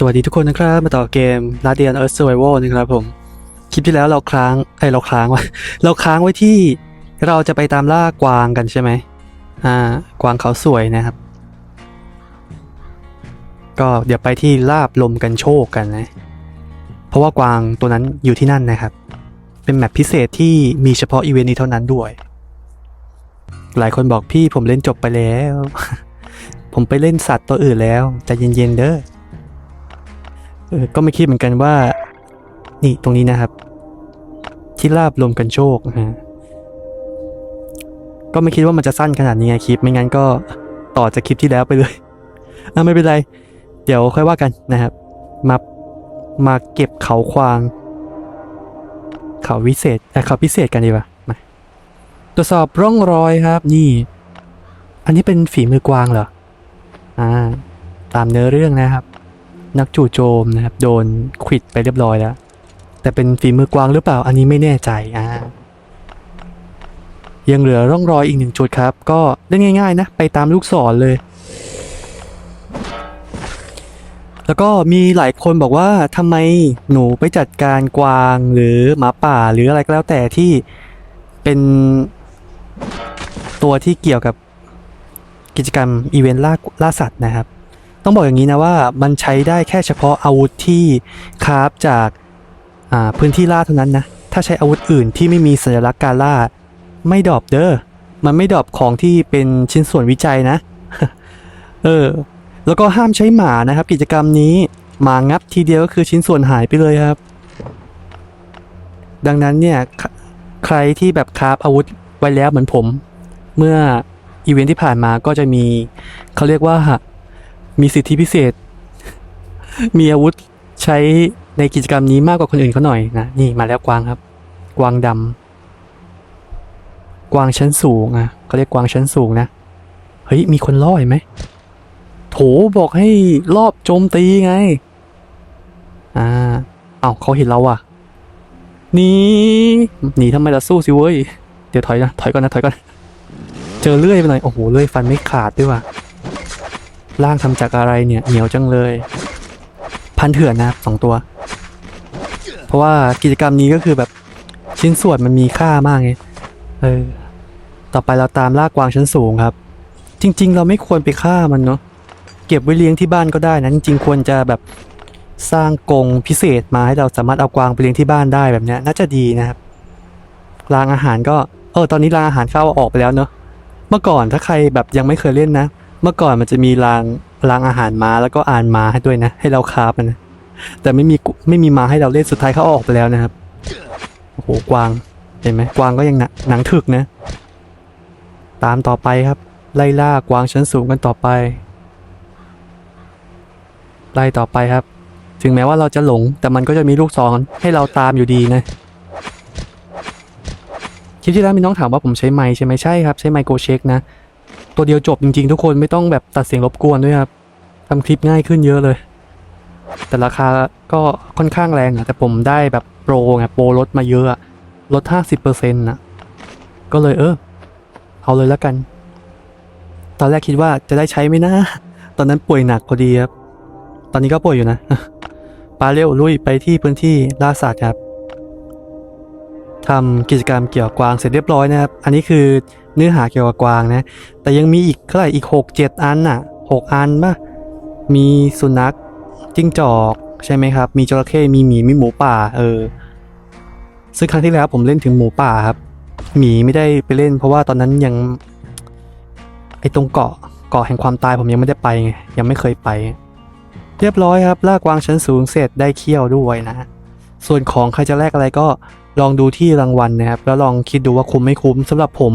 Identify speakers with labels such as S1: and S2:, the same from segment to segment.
S1: สวัสดีทุกคนนะครับ มาต่อเกม r a d i a n Earth Survival นะครับผม คลิปที่แล้วเราค้างไอเราค้างไว้เราค้างไว้ที่เราจะไปตามล่ากวางกันใช่ไหมอ่ากวางเขาสวยนะครับ ก็เดี๋ยวไปที่ลาบลมกันโชคกันนะ เพราะว่ากวางตัวนั้นอยู่ที่นั่นนะครับ เป็นแมปพิเศษที่มีเฉพาะอีเวนต์นี้เท่านั้นด้วย หลายคนบอกพี่ผมเล่นจบไปแล้ว ผมไปเล่นสัตว์ตัวอื่นแล้วใจเย็นๆเด้อ เออก็ไม่คิดเหมือนกันว่า นี่ตรงนี้นะครับ ที่ลาบรวมกันโชคนะฮะก็ไม่คิดว่ามันจะสั้นขนาดนี้ไงคลิป ไม่งั้นก็ต่อจากคลิปที่แล้วไปเลยอะไม่เป็นไร เดี๋ยวค่อยว่ากันนะครับ มามาเก็บเขาควาง เขาวิเศษเอ่เขาพิเศษกันดีกว่ามาตรวจสอบร่องรอยครับ นี่ อันนี้เป็นฝีมือกวางเหรออ่าตามเนื้อเรื่องนะครับ นักจู่โจมนะครับ โดนขวิดไปเรียบร้อยแล้ว แต่เป็นฝีมือกวางหรือเปล่าอันนี้ไม่แน่ใจอ่ายังเหลือร่องรอยอีกหนึ่งจุดครับ ก็เล่นง่าย ๆ นะ ไปตามลูกศรเลย แล้วก็มีหลายคนบอกว่าทำไมหนูไปจัดการกวางหรือหมาป่าหรืออะไรก็แล้วแต่ที่เป็นตัวที่เกี่ยวกับกิจกรรมอีเวนต์ล่าล่าสัตว์นะครับ ต้องบอกอย่างนี้นะว่ามันใช้ได้แค่เฉพาะอาวุธที่คราฟจากาพื้นที่ล่าเท่านั้นนะ ถ้าใช้อาวุธอื่นที่ไม่มีสัญลักษณ์การล่า ไม่ดรอปเด้อ มันไม่ดรอปของที่เป็นชิ้นส่วนวิจัยนะ เออ แล้วก็ห้ามใช้หมานะครับ กิจกรรมนี้หมางับทีเดียวก็คือชิ้นส่วนหายไปเลยครับ ดังนั้นเนี่ยใคใครที่แบบคราฟอาวุธไว้แล้วเหมือนผม เมื่ออีเวนท์ที่ผ่านมาก็จะมีเขาเรียกว่า มีสิทธิพิเศษ มีอาวุธใช้ในกิจกรรมนี้มากกว่าคนอื่นเขาหน่อยนะ นี่มาแล้วกวางครับ กวางดำกวางชั้นสูงอะเขาเรียกกวางชั้นสูงนะ เฮ้ย มีคนล่อเห็นไหม โถบอกให้รอบโจมตีไง อ่า เอ้าเขาเห็นเราอะหนีหนีทำไมล่ะสู้สิเว้ย เดี๋ยวถอยนะ ถอยก่อนนะ ถอยก่อน เจอเลื่อยไปหน่อย โอ้โห เลื่อยฟันไม่ขาดด้วยว่ะ ร่างทำจากอะไรเนี่ยเหนียวจังเลย พันเถื่อนนะครับสองตัว เพราะว่ากิจกรรมนี้ก็คือแบบชิ้นส่วนมันมีค่ามากไงเออต่อไปเราตามลากวางชั้นสูงครับ จริง ๆ เราไม่ควรไปฆ่ามันเนาะเก็บไว้เลี้ยงที่บ้านก็ได้นะ จริง ๆ ควรจะแบบสร้างกรงพิเศษมาให้เราสามารถเอากวางไปเลี้ยงที่บ้านได้แบบนี้น่าจะดีนะครับรางอาหารก็เออตอนนี้รางอาหารเข้าออกไปแล้วเนาะเมื่อก่อนถ้าใครแบบยังไม่เคยเล่นนะ เมื่อก่อนมันจะมีรางรางอาหารม้าแล้วก็อ่านม้าให้ด้วยนะ ให้เราคาฟมันนะ แต่ไม่มีไม่มีม้าให้เราเล่นสุดท้ายเขาเอาออกไปแล้วนะครับ โอ้โหกวางเห็นไหมกวางก็ยังหนัหนังถึกนะ ตามต่อไปครับ ไล่ล่ากวางชั้นสูงกันต่อไป ไล่ต่อไปครับ ถึงแม้ว่าเราจะหลง แต่มันก็จะมีลูกศรให้เราตามอยู่ดีนะคลิปที่แล้วมีน้องถามว่าผมใช้ไม้ใช่ไหมใช่ครับ ใช้ไมโครเช็คนะ ตัวเดียวจบจริงๆ ทุกคนไม่ต้องแบบตัดเสียงรบกวนด้วยครับทำคลิปง่ายขึ้นเยอะเลย แต่ราคาก็ค่อนข้างแรงอะแต่ผมได้แบบโปรไงโปรลดมาเยอะลดห้าสิบเปอร์เซ็นต์นะก็เลยเออ เอาเลยแล้วกัน ตอนแรกคิดว่าจะได้ใช้ไหมนะ ตอนนั้นป่วยหนักพอดีครับ ตอนนี้ก็ป่วยอยู่นะ ปาเร็วลุยไปที่พื้นที่ล่าสัตว์ครับ ทำกิจกรรมเกี่ยวกับกวางเสร็จเรียบร้อยนะครับ อันนี้คือเนื้อหาเกี่ยวกับกวางนะ แต่ยังมีอีกเท่าไหร่อีกหกเจ็ดอันน่ะหกอันป่ะ มีสุนัขจิ้งจอกใช่ไหมครับ มีจระเข้ มีหมี มีหมูป่า เออ ซึ่งครั้งที่แล้วผมเล่นถึงหมูป่าครับ หมีไม่ได้ไปเล่น เพราะว่าตอนนั้นยังไอตรงเกาะเกาะแห่งความตายผมยังไม่ได้ไปไงยังไม่เคยไป เรียบร้อยครับลากวางชั้นสูงเสร็จได้เขี้ยวด้วยนะ ส่วนของใครจะแลกอะไรก็ลองดูที่รางวัลนะครับ แล้วลองคิดดูว่าคุ้มไม่คุ้มสำหรับผม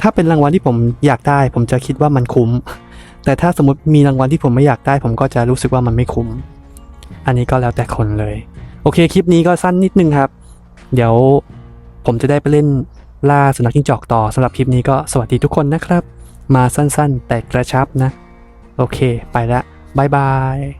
S1: ถ้าเป็นรางวัลที่ผมอยากได้ ผมจะคิดว่ามันคุ้ม แต่ถ้าสมมติมีรางวัลที่ผมไม่อยากได้ ผมก็จะรู้สึกว่ามันไม่คุ้ม อันนี้ก็แล้วแต่คนเลย โอเคคลิปนี้ก็สั้นนิดนึงครับ เดี๋ยวผมจะได้ไปเล่นล่าสุนัขจิ้งจอกต่อสำหรับคลิปนี้ก็สวัสดีทุกคนนะครับ มาสั้นๆ แต่กระชับนะ โอเค ไปละบายบาย